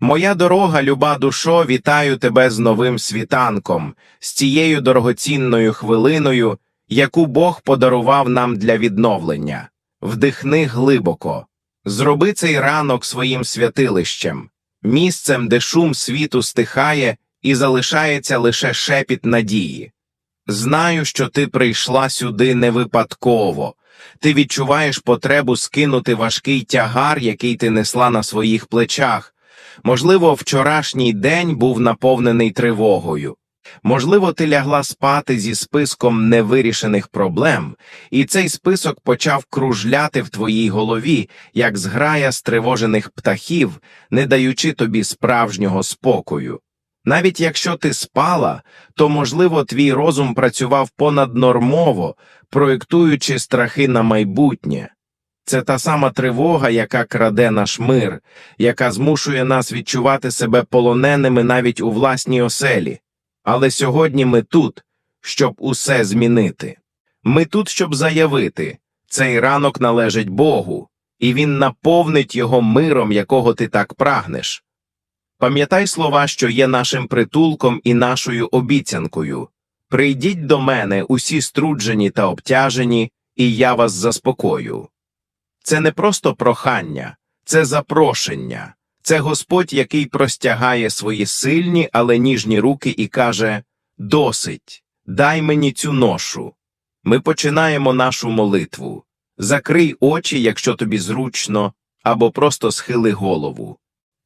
Моя дорога, люба душо, вітаю тебе з новим світанком, з цією дорогоцінною хвилиною, яку Бог подарував нам для відновлення. Вдихни глибоко, зроби цей ранок своїм святилищем, місцем, де шум світу стихає і залишається лише шепіт надії. Знаю, що ти прийшла сюди не випадково. Ти відчуваєш потребу скинути важкий тягар, який ти несла на своїх плечах. Можливо, вчорашній день був наповнений тривогою. Можливо, ти лягла спати зі списком невирішених проблем, і цей список почав кружляти в твоїй голові, як зграя стривожених птахів, не даючи тобі справжнього спокою. Навіть якщо ти спала, то, можливо, твій розум працював понаднормово, проєктуючи страхи на майбутнє. Це та сама тривога, яка краде наш мир, яка змушує нас відчувати себе полоненими навіть у власній оселі. Але сьогодні ми тут, щоб усе змінити. Ми тут, щоб заявити цей ранок належить Богу, і Він наповнить його миром, якого ти так прагнеш. Пам'ятай слова, що є нашим притулком і нашою обіцянкою. Прийдіть до мене, усі струджені та обтяжені, і я вас заспокою. Це не просто прохання, це запрошення, це Господь, який простягає свої сильні, але ніжні руки і каже Досить, дай мені цю ношу. Ми починаємо нашу молитву. Закрий очі, якщо тобі зручно, або просто схили голову.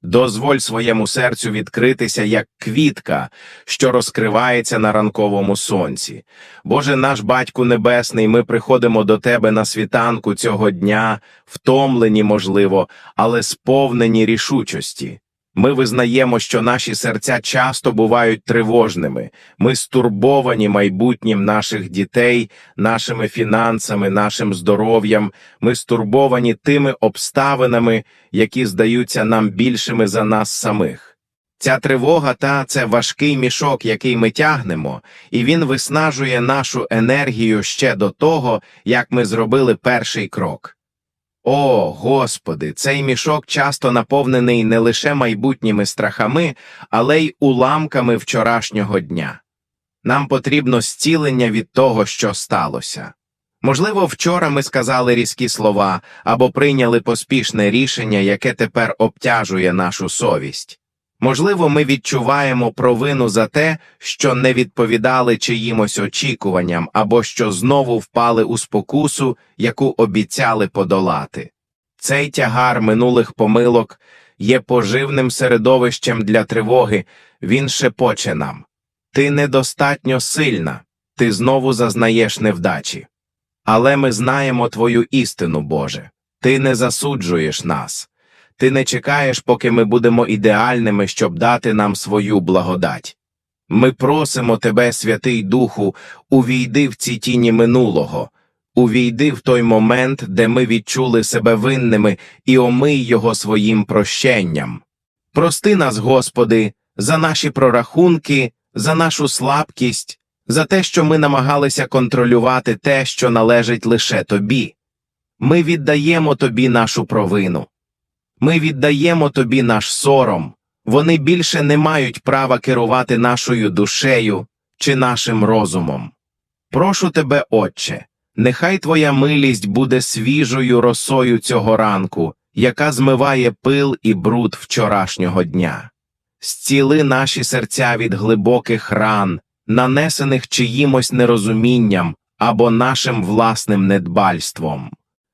Дозволь своєму серцю відкритися як квітка, що розкривається на ранковому сонці. Боже наш Батьку Небесний, ми приходимо до Тебе на світанку цього дня, втомлені, можливо, але сповнені рішучості. Ми визнаємо, що наші серця часто бувають тривожними, ми стурбовані майбутнім наших дітей, нашими фінансами, нашим здоров'ям, ми стурбовані тими обставинами, які здаються нам більшими за нас самих. Ця тривога та це важкий мішок, який ми тягнемо, і він виснажує нашу енергію ще до того, як ми зробили перший крок. О, Господи, цей мішок часто наповнений не лише майбутніми страхами, але й уламками вчорашнього дня. Нам потрібно зцілення від того, що сталося. Можливо, вчора ми сказали різкі слова або прийняли поспішне рішення, яке тепер обтяжує нашу совість. Можливо, ми відчуваємо провину за те, що не відповідали чиїмось очікуванням або що знову впали у спокусу, яку обіцяли подолати. Цей тягар минулих помилок є поживним середовищем для тривоги, він шепоче нам. Ти недостатньо сильна, ти знову зазнаєш невдачі. Але ми знаємо твою істину, Боже, ти не засуджуєш нас. Ти не чекаєш, поки ми будемо ідеальними, щоб дати нам свою благодать. Ми просимо тебе, Святий Духу, увійди в ці тіні минулого, увійди в той момент, де ми відчули себе винними, і омий його своїм прощенням. Прости нас, Господи, за наші прорахунки, за нашу слабкість, за те, що ми намагалися контролювати те, що належить лише тобі. Ми віддаємо тобі нашу провину. Ми віддаємо тобі наш сором, вони більше не мають права керувати нашою душею чи нашим розумом. Прошу тебе, Отче, нехай твоя милість буде свіжою росою цього ранку, яка змиває пил і бруд вчорашнього дня. Зціли наші серця від глибоких ран, нанесених чиїмось нерозумінням або нашим власним недбальством.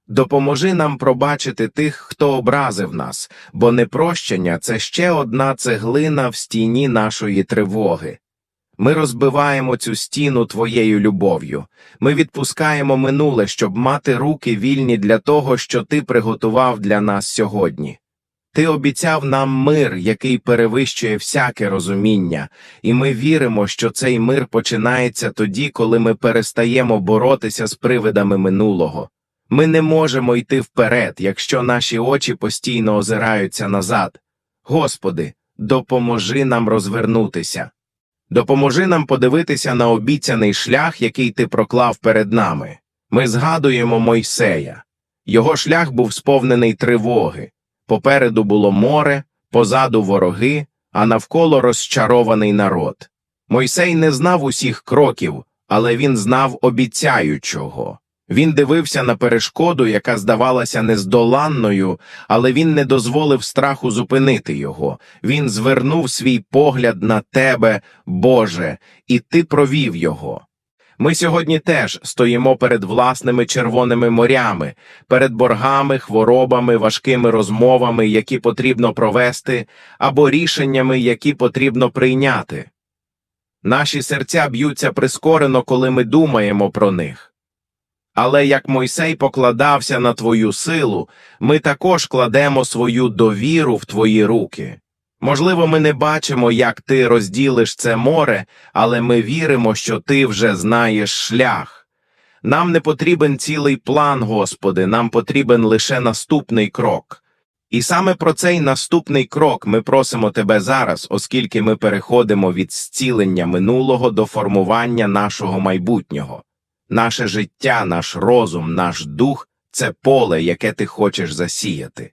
Допоможи нам пробачити тих, хто образив нас, бо непрощення це ще одна цеглина в стіні нашої тривоги. Ми розбиваємо цю стіну твоєю любов'ю, ми відпускаємо минуле, щоб мати руки вільні для того, що ти приготував для нас сьогодні. Ти обіцяв нам мир, який перевищує всяке розуміння, і ми віримо, що цей мир починається тоді, коли ми перестаємо боротися з привидами минулого. Ми не можемо йти вперед, якщо наші очі постійно озираються назад. Господи, допоможи нам розвернутися. Допоможи нам подивитися на обіцяний шлях, який ти проклав перед нами. Ми згадуємо Мойсея. Його шлях був сповнений тривоги. Попереду було море, позаду вороги, а навколо розчарований народ. Мойсей не знав усіх кроків, але він знав обіцяючого. Він дивився на перешкоду, яка здавалася нездоланною, але він не дозволив страху зупинити його. Він звернув свій погляд на тебе, Боже, і ти провів його. Ми сьогодні теж стоїмо перед власними червоними морями, перед боргами, хворобами, важкими розмовами, які потрібно провести, або рішеннями, які потрібно прийняти. Наші серця б'ються прискорено, коли ми думаємо про них. Але як Мойсей покладався на твою силу, ми також кладемо свою довіру в твої руки. Можливо, ми не бачимо, як ти розділиш це море, але ми віримо, що ти вже знаєш шлях. Нам не потрібен цілий план, Господи, нам потрібен лише наступний крок. І саме про цей наступний крок ми просимо Тебе зараз, оскільки ми переходимо від зцілення минулого до формування нашого майбутнього. Наше життя, наш розум, наш дух це поле, яке ти хочеш засіяти.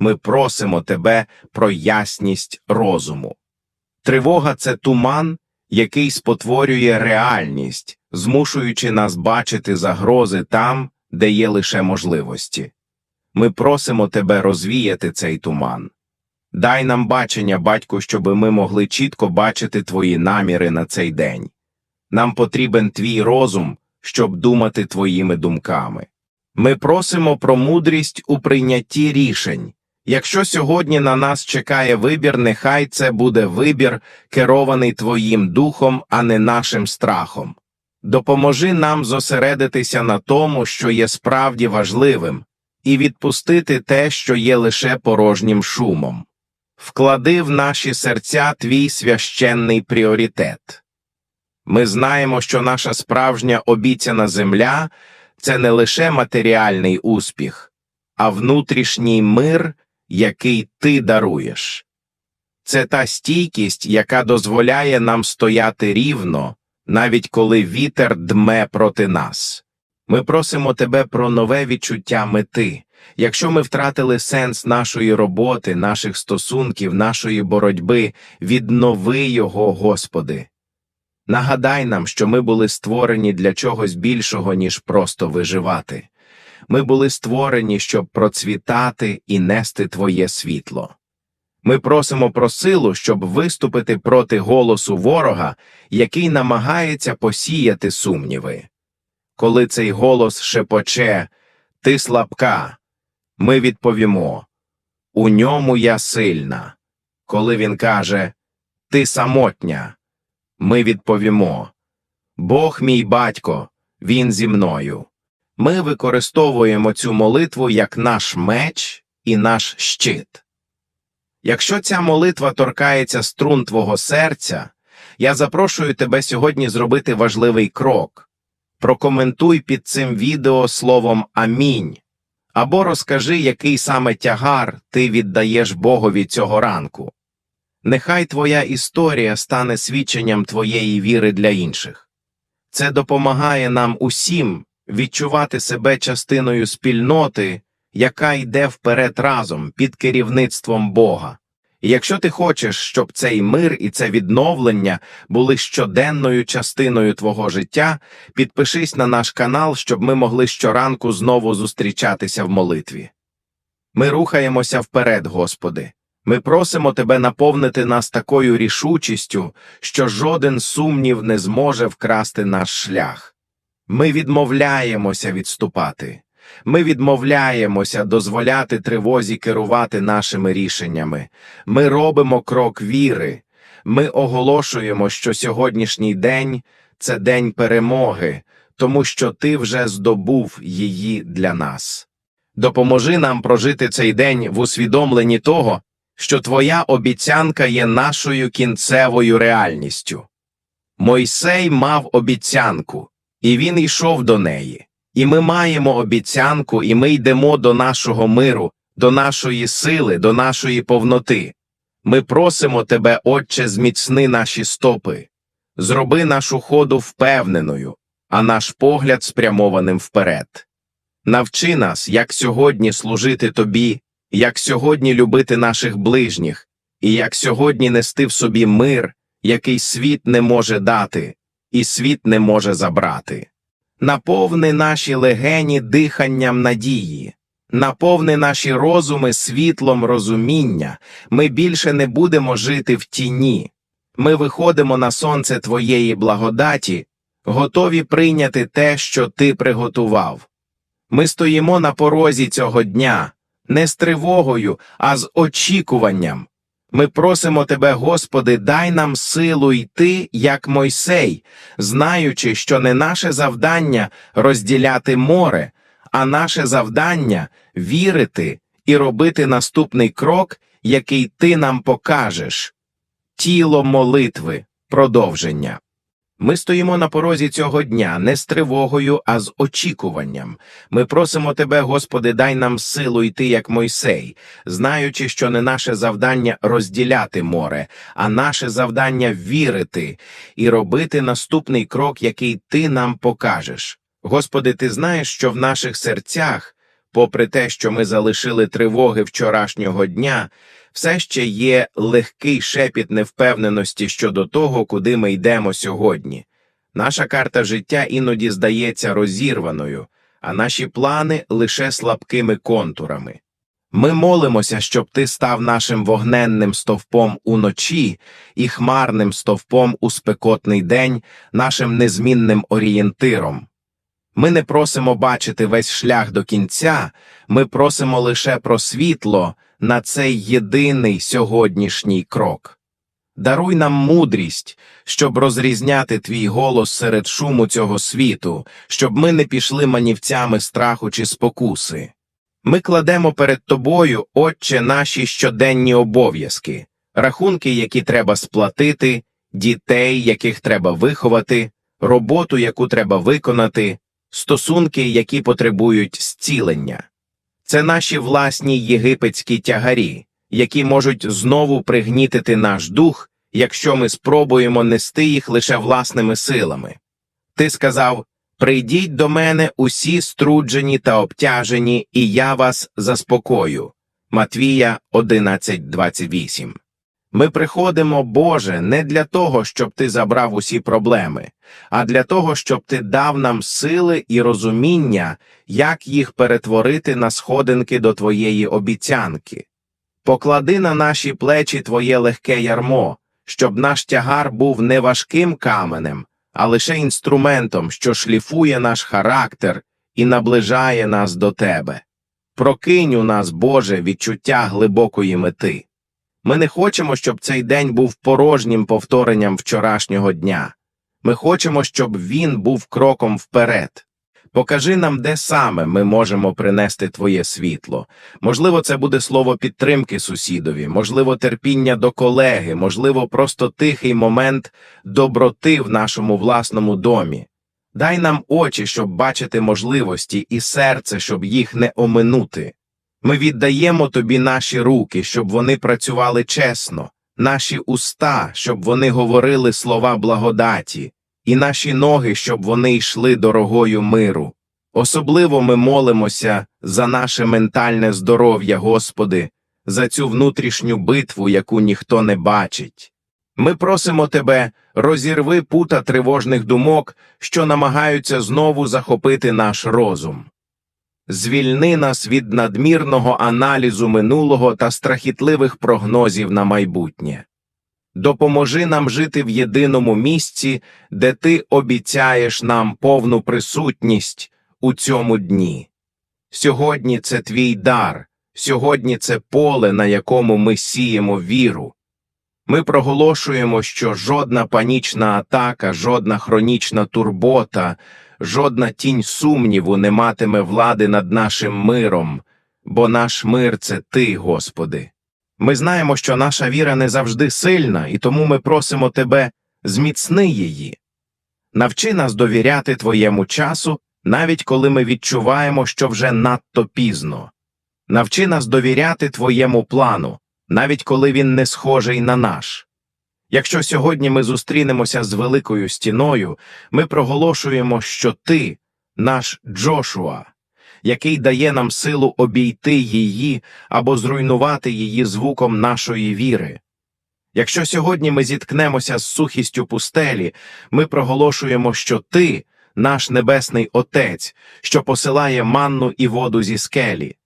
Ми просимо тебе про ясність розуму. Тривога це туман, який спотворює реальність, змушуючи нас бачити загрози там, де є лише можливості. Ми просимо тебе розвіяти цей туман. Дай нам бачення, батько, щоби ми могли чітко бачити твої наміри на цей день. Нам потрібен твій розум, щоб думати твоїми думками. Ми просимо про мудрість у прийнятті рішень. Якщо сьогодні на нас чекає вибір, нехай це буде вибір, керований Твоїм духом, а не нашим страхом. Допоможи нам зосередитися на тому, що є справді важливим, і відпустити те, що є лише порожнім шумом. Вклади в наші серця твій священний пріоритет. Ми знаємо, що наша справжня обіцяна земля це не лише матеріальний успіх, а внутрішній мир, який ти даруєш. Це та стійкість, яка дозволяє нам стояти рівно, навіть коли вітер дме проти нас. Ми просимо тебе про нове відчуття мети. Якщо ми втратили сенс нашої роботи, наших стосунків, нашої боротьби, віднови його, Господи. Нагадай нам, що ми були створені для чогось більшого, ніж просто виживати. Ми були створені, щоб процвітати і нести Твоє світло. Ми просимо про силу, щоб виступити проти голосу ворога, який намагається посіяти сумніви. Коли цей голос шепоче Ти слабка, ми відповімо У ньому я сильна. Коли він каже Ти самотня, ми відповімо Бог мій батько, він зі мною. Ми використовуємо цю молитву як наш меч і наш щит. Якщо ця молитва торкається струн твого серця, я запрошую тебе сьогодні зробити важливий крок. Прокоментуй під цим відео словом Амінь або розкажи, який саме тягар ти віддаєш Богові цього ранку. Нехай твоя історія стане свідченням твоєї віри для інших. Це допомагає нам усім відчувати себе частиною спільноти, яка йде вперед разом під керівництвом Бога. І якщо ти хочеш, щоб цей мир і це відновлення були щоденною частиною твого життя, підпишись на наш канал, щоб ми могли щоранку знову зустрічатися в молитві. Ми рухаємося вперед, Господи. Ми просимо Тебе наповнити нас такою рішучістю, що жоден сумнів не зможе вкрасти наш шлях. Ми відмовляємося відступати. Ми відмовляємося дозволяти тривозі керувати нашими рішеннями. Ми робимо крок віри. Ми оголошуємо, що сьогоднішній день це день перемоги, тому що ти вже здобув її для нас. Допоможи нам прожити цей день в усвідомленні того, що твоя обіцянка є нашою кінцевою реальністю. Мойсей мав обіцянку, і він йшов до неї. І ми маємо обіцянку, і ми йдемо до нашого миру, до нашої сили, до нашої повноти. Ми просимо тебе, Отче, зміцни наші стопи, зроби нашу ходу впевненою, а наш погляд спрямованим вперед. Навчи нас, як сьогодні служити тобі, як сьогодні любити наших ближніх, і як сьогодні нести в собі мир, який світ не може дати, і світ не може забрати. Наповни наші легені диханням надії, наповни наші розуми світлом розуміння, ми більше не будемо жити в тіні. Ми виходимо на сонце Твоєї благодаті, готові прийняти те, що Ти приготував. Ми стоїмо на порозі цього дня, не з тривогою, а з очікуванням. Ми просимо Тебе, Господи, дай нам силу йти, як Мойсей, знаючи, що не наше завдання розділяти море, а наше завдання вірити і робити наступний крок, який Ти нам покажеш. Тіло молитви, продовження. Ми стоїмо на порозі цього дня не з тривогою, а з очікуванням. Ми просимо Тебе, Господи, дай нам силу йти, як Мойсей, знаючи, що не наше завдання розділяти море, а наше завдання вірити і робити наступний крок, який Ти нам покажеш. Господи, Ти знаєш, що в наших серцях, попри те, що ми залишили тривоги вчорашнього дня, все ще є легкий шепіт невпевненості щодо того, куди ми йдемо сьогодні. Наша карта життя іноді здається розірваною, а наші плани лише слабкими контурами. Ми молимося, щоб ти став нашим вогненним стовпом уночі і хмарним стовпом у спекотний день, нашим незмінним орієнтиром. Ми не просимо бачити весь шлях до кінця, ми просимо лише про світло на цей єдиний сьогоднішній крок. Даруй нам мудрість, щоб розрізняти твій голос серед шуму цього світу, щоб ми не пішли манівцями страху чи спокуси. Ми кладемо перед тобою, Отче, наші щоденні обов'язки, рахунки, які треба сплатити, дітей, яких треба виховати, роботу, яку треба виконати, стосунки, які потребують зцілення. Це наші власні єгипетські тягарі, які можуть знову пригнітити наш дух, якщо ми спробуємо нести їх лише власними силами. Ти сказав Прийдіть до мене усі струджені та обтяжені, і я вас заспокою. Матвія 11.28 Ми приходимо, Боже, не для того, щоб Ти забрав усі проблеми, а для того, щоб Ти дав нам сили і розуміння, як їх перетворити на сходинки до Твоєї обіцянки. Поклади на наші плечі Твоє легке ярмо, щоб наш тягар був не важким каменем, а лише інструментом, що шліфує наш характер і наближає нас до Тебе. Прокинь у нас, Боже, відчуття глибокої мети. Ми не хочемо, щоб цей день був порожнім повторенням вчорашнього дня. Ми хочемо, щоб він був кроком вперед. Покажи нам, де саме ми можемо принести Твоє світло. Можливо, це буде слово підтримки сусідові, можливо, терпіння до колеги, можливо, просто тихий момент доброти в нашому власному домі. Дай нам очі, щоб бачити можливості, і серце, щоб їх не оминути. Ми віддаємо тобі наші руки, щоб вони працювали чесно, наші уста, щоб вони говорили слова благодаті, і наші ноги, щоб вони йшли дорогою миру. Особливо ми молимося за наше ментальне здоров'я, Господи, за цю внутрішню битву, яку ніхто не бачить. Ми просимо Тебе, розірви пута тривожних думок, що намагаються знову захопити наш розум. Звільни нас від надмірного аналізу минулого та страхітливих прогнозів на майбутнє. Допоможи нам жити в єдиному місці, де ти обіцяєш нам повну присутність у цьому дні. Сьогодні це твій дар, сьогодні це поле, на якому ми сіємо віру. Ми проголошуємо, що жодна панічна атака, жодна хронічна турбота, жодна тінь сумніву не матиме влади над нашим миром, бо наш мир це Ти, Господи. Ми знаємо, що наша віра не завжди сильна, і тому ми просимо Тебе зміцни її. Навчи нас довіряти Твоєму часу, навіть коли ми відчуваємо, що вже надто пізно. Навчи нас довіряти Твоєму плану, навіть коли він не схожий на наш. Якщо сьогодні ми зустрінемося з великою стіною, ми проголошуємо, що Ти, наш Джошуа, який дає нам силу обійти її або зруйнувати її звуком нашої віри. Якщо сьогодні ми зіткнемося з сухістю пустелі, ми проголошуємо, що ти, наш небесний Отець, що посилає манну і воду зі скелі.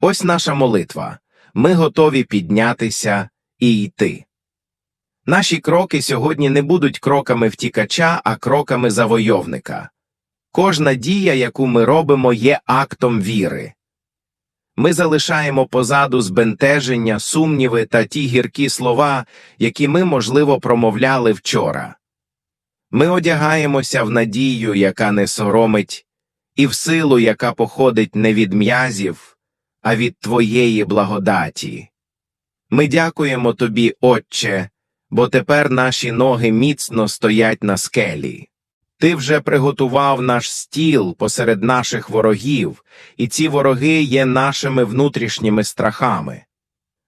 Ось наша молитва. Ми готові піднятися і йти. Наші кроки сьогодні не будуть кроками втікача, а кроками завойовника. Кожна дія, яку ми робимо, є актом віри. Ми залишаємо позаду збентеження, сумніви та ті гіркі слова, які ми, можливо, промовляли вчора. Ми одягаємося в надію, яка не соромить, і в силу, яка походить не від м'язів, а від Твоєї благодаті. Ми дякуємо Тобі, Отче, бо тепер наші ноги міцно стоять на скелі. Ти вже приготував наш стіл посеред наших ворогів, і ці вороги є нашими внутрішніми страхами.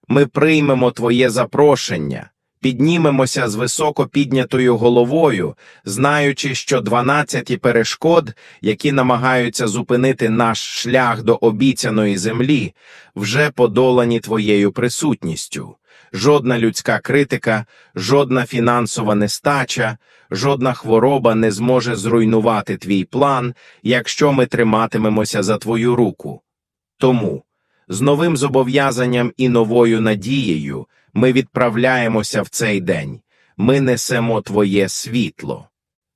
Ми приймемо Твоє запрошення, піднімемося з високо піднятою головою, знаючи, що дванадцяті перешкод, які намагаються зупинити наш шлях до обіцяної землі, вже подолані Твоєю присутністю. Жодна людська критика, жодна фінансова нестача, жодна хвороба не зможе зруйнувати твій план, якщо ми триматимемося за твою руку. Тому з новим зобов'язанням і новою надією ми відправляємося в цей день. Ми несемо твоє світло.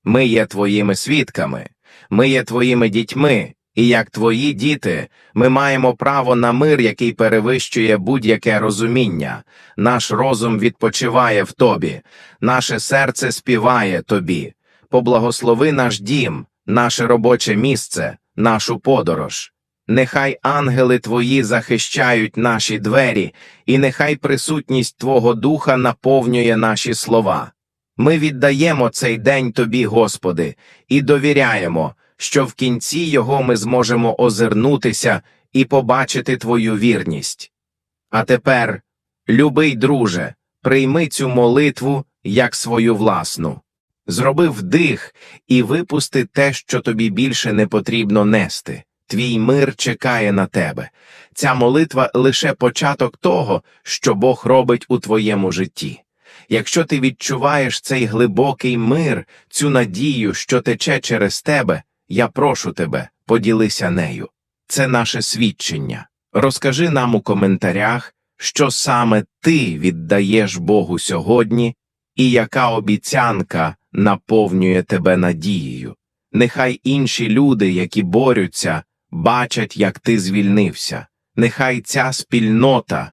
Ми є твоїми свідками, ми є твоїми дітьми, і як твої діти, ми маємо право на мир, який перевищує будь-яке розуміння. Наш розум відпочиває в тобі, наше серце співає тобі. Поблагослови наш дім, наше робоче місце, нашу подорож. Нехай ангели твої захищають наші двері, і нехай присутність Твого Духа наповнює наші слова. Ми віддаємо цей день Тобі, Господи, і довіряємо, що в кінці його ми зможемо озирнутися і побачити Твою вірність. А тепер, любий друже, прийми цю молитву як свою власну. Зроби вдих і випусти те, що тобі більше не потрібно нести. Твій мир чекає на тебе. Ця молитва лише початок того, що Бог робить у твоєму житті. Якщо ти відчуваєш цей глибокий мир, цю надію, що тече через тебе, я прошу тебе, поділися нею. Це наше свідчення. Розкажи нам у коментарях, що саме ти віддаєш Богу сьогодні, і яка обіцянка наповнює тебе надією. Нехай інші люди, які борються, бачать, як ти звільнився. Нехай ця спільнота